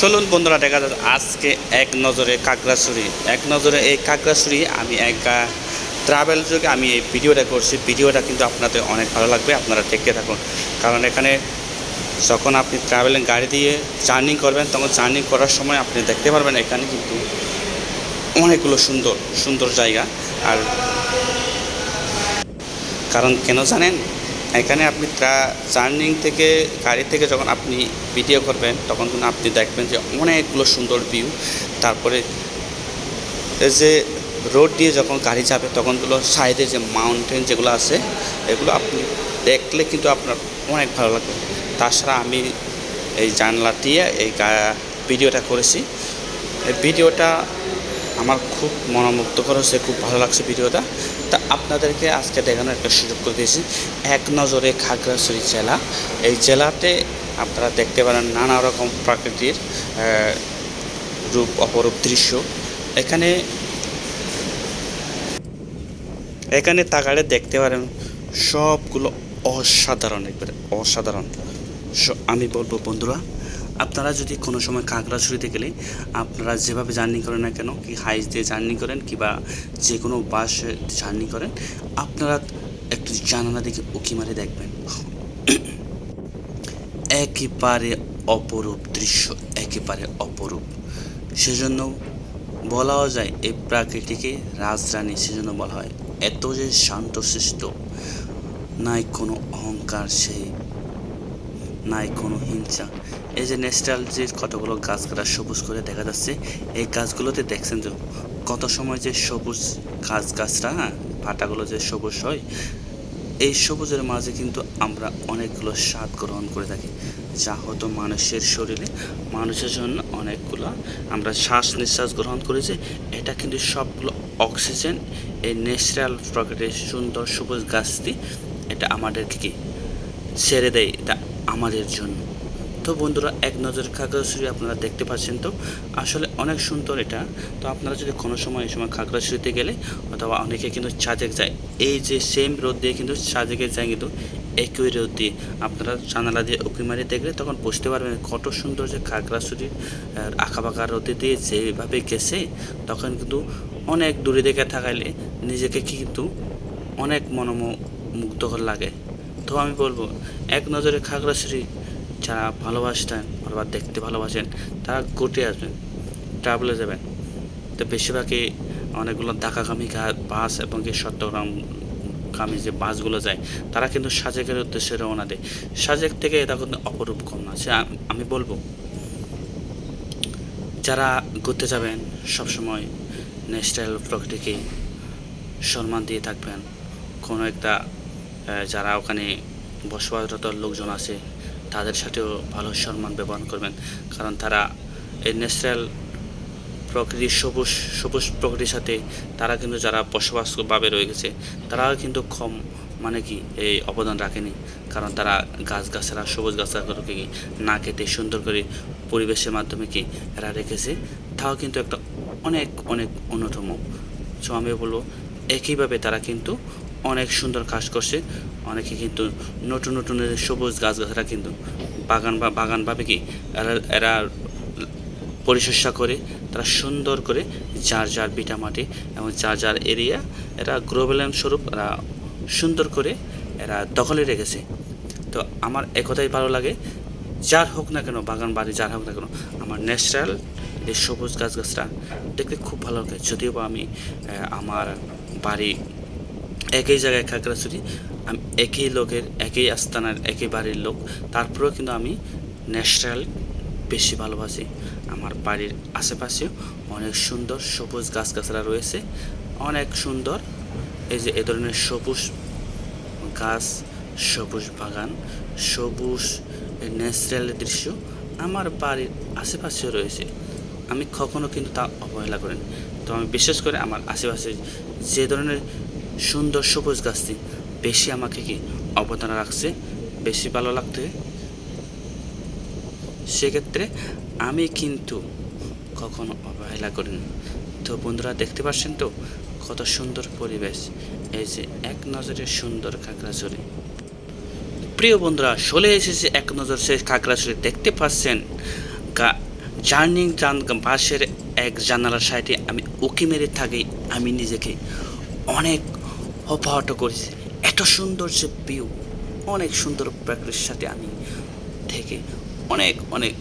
চলুন বন্ধুরা, দেখা যাচ্ছে আজকে এক নজরে কাকড়াছড়ি। এক নজরে এই কাকড়াছড়ি, আমি একা ট্রাভেল যোগে আমি এই ভিডিওটা করছি। ভিডিওটা কিন্তু আপনাদের অনেক ভালো লাগবে, আপনারা দেখতে থাকুন। কারণ এখানে যখন আপনি ট্রাভেলিং গাড়ি দিয়ে জার্নি করবেন, তখন জার্নি করার সময় আপনি দেখতে পারবেন এখানে কিন্তু অনেকগুলো সুন্দর সুন্দর জায়গা। আর কারণ কেন জানেন? এখানে আপনি জার্নিং থেকে, গাড়ি থেকে যখন আপনি ভিডিও করবেন, তখন কিন্তু আপনি দেখবেন যে অনেকগুলো সুন্দর ভিউ তারপরে যে রোড দিয়ে যখন গাড়ি যাবে, তখনগুলো সাইডে যে মাউন্টেন যেগুলো আছে, এগুলো আপনি দেখলে কিন্তু আপনার অনেক ভালো লাগবে। তাছাড়া আমি এই জানলা দিয়ে এই ভিডিওটা করেছি। ভিডিওটা খুব মনোমুগ্ধকর হয়েছে খুব ভালো লাগছে ভিডিওটা। তা আপনাদেরকে আজকে দেখানোর একটা সুযোগ করে দিয়েছি। এক নজরে খাগড়াছড়ি জেলা। এই জেলাতে আপনারা দেখতে পারেন নানা রকম প্রাকৃতির রূপ, অপরূপ দৃশ্য। এখানে এখানে তাকালে দেখতে পারেন সবগুলো অসাধারণ একবারে, অসাধারণ। আমি বলব বন্ধুরা আপনারা যদি কোনো সময় কাঁকড়াছড়িতে গেলে আপনারা যেভাবে জার্নি করেন না কেন, কি হাইস দিয়ে জার্নি করেন কিংবা যে কোনো বাসে জার্নি করেন, আপনারা একটু জানালা দিকে উকি মারে দেখবেন। একেবারে অপরূপ দৃশ্য, একেবারে অপরূপ। সেজন্য বলাও যায় এই প্রাকৃতিকে রাজরানী সেজন্য বলা হয়। এত যে শান্তশিষ্ট, নাই কোনো অহংকার সেই নাই কোনো হিংসা। এই যে ন্যাচারাল যে কতগুলো গাছগাছরা সবুজ করে দেখা যাচ্ছে, এই গাছগুলোতে দেখছেন যে কত সময় যে সবুজ গাছ গাছরা হ্যাঁ পাতাগুলো যে সবুজ হয়, এই সবুজের মাঝে কিন্তু আমরা অনেকগুলো স্বাদ গ্রহণ করে থাকি। যা হয়তো মানুষের শরীরে, মানুষের জন্য অনেকগুলো আমরা শ্বাস নিঃশ্বাস গ্রহণ করেছি এটা কিন্তু সবগুলো অক্সিজেন, এই ন্যাচারাল প্রকৃতির সুন্দর সবুজ গাছটি, এটা আমাদেরকে কি ছেড়ে দেয়? আমাদের জন্য। তো বন্ধুরা, এক নজর খাগড়াছড়ি আপনারা দেখতে পাচ্ছেন তো? আসলে অনেক সুন্দর এটা। তো আপনারা যদি কোনো সময় এই সময় খাগড়াছড়িতে গেলে, অথবা অনেকে কিন্তু সাজেক যায়, এই যে সেম রোদ দিয়ে কিন্তু সাজেকে যায় কিন্তু একই রোদ দিয়ে। আপনারা জানালা দিয়ে উঁকি মারি দেখলে তখন বুঝতে পারবেন কত সুন্দর যে খাগড়াছড়ির আঁকাবাঁকা রোদে দিয়ে যেভাবে গেছে, তখন কিন্তু অনেক দূরে দেখে থাকাইলে নিজেকে কিন্তু অনেক মনোমুগ্ধকর লাগে। তো আমি বলব, এক নজরে খাগড়াছড়ি যারা ভালোবাসতেন অথবা দেখতে ভালোবাসেন, তারা ঘুরতে আসবেন ট্রাভেলে যাবেন। তো বেশিরভাগই অনেকগুলো ঢাকাগামী বাস এবং কি চট্টগ্রাম গামী যে বাসগুলো যায়, তারা কিন্তু সাজেকের উদ্দেশ্যে রওনা দেয়। সাজেক থেকে এটা কিন্তু অপরূপ কম না সে আমি বলব, যারা ঘুরতে যাবেন, সবসময় ন্যাচারাল প্রকৃতিকে সম্মান দিয়ে থাকবেন। কোনো একটা যারা ওখানে বসবাসরত লোকজন আছে, তাদের সাথেও ভালো সম্মান ব্যবহার করবেন। কারণ তারা এই ন্যাচারাল প্রকৃতির সবুজ সবুজ প্রকৃতির সাথে তারা কিন্তু যারা বসবাসভাবে রয়ে গেছে, তারাও কিন্তু কম মানে কি এই অবদান রাখেনি। কারণ তারা গাছ গাছরা সবুজ গাছগুলোকে কি না কেটে সুন্দর করে পরিবেশের মাধ্যমে কি এরা রেখেছে, তাও কিন্তু একটা অনেক অনেক অন্যতম। সো আমি বলব, একইভাবে তারা কিন্তু অনেক সুন্দর কাজ করছে। অনেকে কিন্তু নতুন নতুন সবুজ গাছ গাছরা কিন্তু বাগান বা বাগানভাবে কি এরা এরা পরিচর্যা করে, তারা সুন্দর করে যার যার বিটা মাটি এবং যার যার এরিয়া এরা গ্রোবেলাম স্বরূপ, এরা সুন্দর করে এরা দখলে রেখেছে। তো আমার একথাই ভালো লাগে। যার হোক না কেন, বাগান বাড়ি যার হোক না কেন, আমার ন্যাচারাল যে সবুজ গাছ গাছরা দেখতে খুব ভালো লাগে। যদিও বা আমি আমার বাড়ি একই জায়গায় খাগড়াছড়ি, আমি, একই লোকের, একই আস্তানার, একই বাড়ির লোক। তারপরেও কিন্তু আমি ন্যাচারাল বেশি ভালোবাসি। আমার বাড়ির আশেপাশেও অনেক সুন্দর সবুজ গাছগাছরা রয়েছে। অনেক সুন্দর এই যে এ ধরনের সবুজ গাছ, সবুজ বাগান, সবুজ ন্যাচারাল দৃশ্য আমার বাড়ির আশেপাশেও রয়েছে। আমি কখনো কিন্তু তা অবহেলা করিনি। তো আমি বিশেষ করে আমার আশেপাশে যে ধরনের সুন্দর সবুজ গাছটি। বেশি আমাকে কি অবদান রাখছে? বেশি ভালো লাগতে? সেক্ষেত্রে আমি কিন্তু কখনো অবহেলা করিনি তো বন্ধুরা, দেখতে পাচ্ছেন তো? কত সুন্দর পরিবেশ। এই যে এক নজরে সুন্দর খাগড়াছড়ি। প্রিয় বন্ধুরা, চলে এসেছে এক নজর সে খাগড়াছড়ি। দেখতে পাচ্ছেন? জার্নিং পাশের এক জানালার সাইডে আমি উকি মেরে থাকি। আমি নিজেকে অনেক অপাহত করেছি। এত সুন্দর যে ভিউ অনেক সুন্দর প্রকৃতির সাথে আমি থেকে অনেক অনেক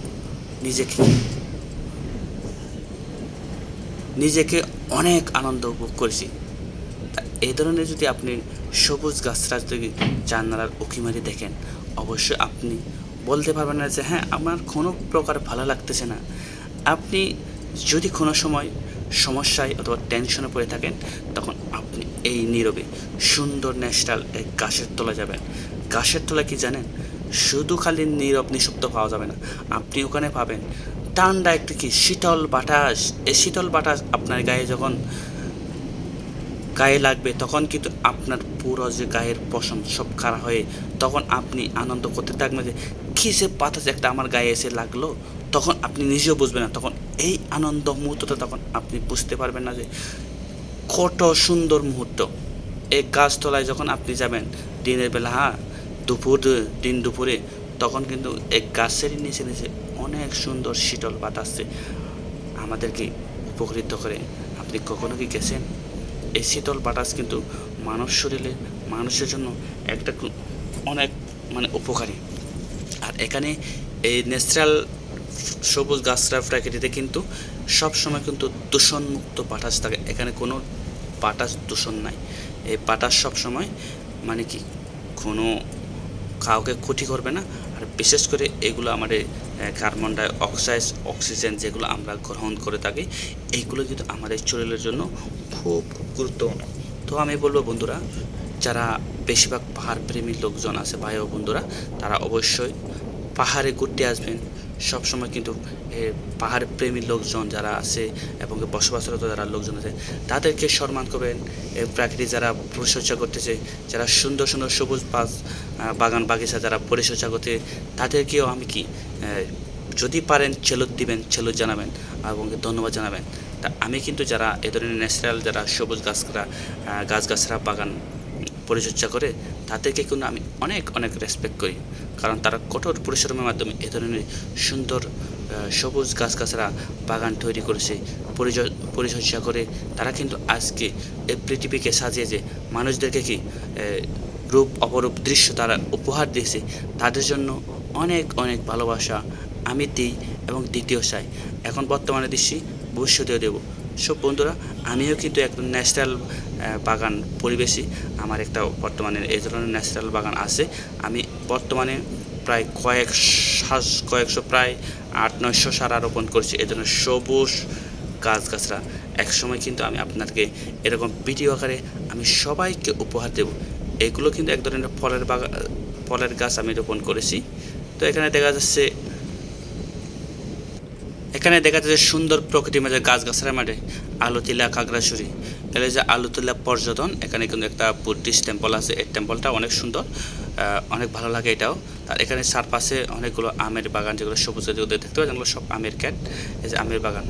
নিজেকে নিজেকে অনেক আনন্দ উপভোগ করেছি। এই ধরনের যদি আপনি সবুজ গাছরা যদি জানালার উকি মারি দেখেন, অবশ্যই আপনি বলতে পারবেন না যে হ্যাঁ আমার কোনো প্রকার ভালো লাগতেছে না। আপনি যদি কোনো সময় সমস্যায় অথবা টেনশনে পড়ে থাকেন, তখন আপনি এই নীরবে সুন্দর ন্যাশনাল এক গাছের তলা যাবেন। গাছের তলা কি জানেন? শুধু খালি নীরব নিঃশব্দ পাওয়া যাবে না। আপনি ওখানে পাবেন ঠান্ডা একটু কি শীতল বাতাস। এই শীতল বাতাস আপনার গায়ে যখন গায়ে লাগবে, তখন কিন্তু আপনার পুরো যে গায়ের পশম সব খারাপ হয়ে তখন আপনি আনন্দ করতে থাকবেন যে, কী সে বাতাস একটা আমার গায়ে এসে লাগল? তখন আপনি নিজেও বুঝবেন না। তখন এই আনন্দ মুহূর্তটা তখন আপনি বুঝতে পারবেন না যে কত সুন্দর মুহূর্ত। এই গাছতলায় যখন আপনি যাবেন, দিনের বেলা হ্যাঁ দুপুর দিন দুপুরে, তখন কিন্তু এই গাছের নিচে নিচে অনেক সুন্দর শীতল বাতাসে আমাদেরকে উপকৃত করে। আপনি কখনো কি গেছেন? এই শীতল বাতাস কিন্তু মানব শরীরে, মানুষের জন্য একটা অনেক মানে উপকারী। আর এখানে এই ন্যাচারাল সবুজ গাছরা প্রাকৃতিতে কিন্তু সবসময় কিন্তু দূষণমুক্ত বাতাস থাকে। এখানে কোনো বাতাস দূষণ নাই। এই বাতাস সবসময় মানে কি, কোনো কাউকে ক্ষতি করবে না। আর বিশেষ করে এগুলো আমাদের কার্বন ডাই অক্সাইড অক্সিজেন যেগুলো আমরা গ্রহণ করে থাকি, এইগুলো কিন্তু আমাদের শরীরের জন্য খুব গুরুত্বপূর্ণ। তো আমি বলব বন্ধুরা, যারা বেশিরভাগ পাহাড় প্রেমী লোকজন আছে, ভাই ও বন্ধুরা, তারা অবশ্যই পাহাড়ে ঘুরতে আসবেন। সবসময় কিন্তু পাহাড় প্রেমী লোকজন যারা আছে এবং বসবাসরত যারা লোকজন আছে তাদেরকে সম্মান করবেন। প্রাকৃতিক যারা পরিচর্যা করতেছে যারা সুন্দর সুন্দর সবুজ আহ, বাগান বাগিচা যারা পরিচর্যা করতে তাদেরকেও আমি কি যদি পারেন ছেলত দিবেন ছেলত জানাবেন এবং ধন্যবাদ জানাবেন। তা আমি কিন্তু যারা এ ধরনের ন্যাচারাল যারা সবুজ গাছরা গাছ গাছরা বাগান পরিচর্যা করে তাদেরকে কিন্তু আমি অনেক অনেক রেসপেক্ট করি। কারণ তারা কঠোর পরিশ্রমের মাধ্যমে এ ধরনের সুন্দর সবুজ গাছ গাছরা বাগান তৈরি করেছে। পরিচ- পরিচর্যা করে তারা কিন্তু আজকে এই পৃথিবীকে সাজিয়েছে মানুষদেরকে কি রূপ, অপরূপ দৃশ্য তারা উপহার দিয়েছে, তাদের জন্য অনেক অনেক ভালোবাসা আমি দিই এবং দ্বিতীয় চাই এখন বর্তমানে দিচ্ছি ভবিষ্যতেও দেবো। সব বন্ধুরা, আমিও কিন্তু একদম ন্যাচারাল বাগান পরিবেশী। আমার একটা বর্তমানে এই ধরনের ন্যাচারাল বাগান আছে। আমি বর্তমানে প্রায় কয়েক শ্বাস- কয়েকশো, প্রায় আট, নয়শো সারা রোপণ করছি এই ধরনের সবুজ গাছ গাছরা একসময় কিন্তু আমি আপনাকে এরকম ভিডিও আকারে আমি সবাইকে উপহার দেব। এগুলো কিন্তু এক ধরনের ফলের বাগান ফলের গাছ আমি রোপণ করেছি। তো এখানে দেখা যাচ্ছে এখানে দেখা যাচ্ছে সুন্দর প্রকৃতির মাঝে গাছ গাছরা মাঠে আলুতিলা কাগড়াছড়ি এর যে আলুতিলা পর্যটন, এখানে কিন্তু একটা বুদ্ধিস্ট টেম্পল আছে। এই টেম্পলটা অনেক সুন্দর অনেক ভালো লাগে এটাও। আর এখানে চারপাশে অনেকগুলো আমের বাগান, যেগুলো সবুজ দেখতে এগুলো সব আমের ক্যাট এই যে আমের বাগান।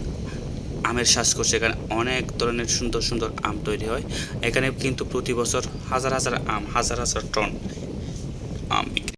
আমের শ্বাস করছে, এখানে অনেক ধরনের সুন্দর সুন্দর আম তৈরি হয়। এখানে কিন্তু প্রতি বছর হাজার হাজার আম, হাজার হাজার টন আম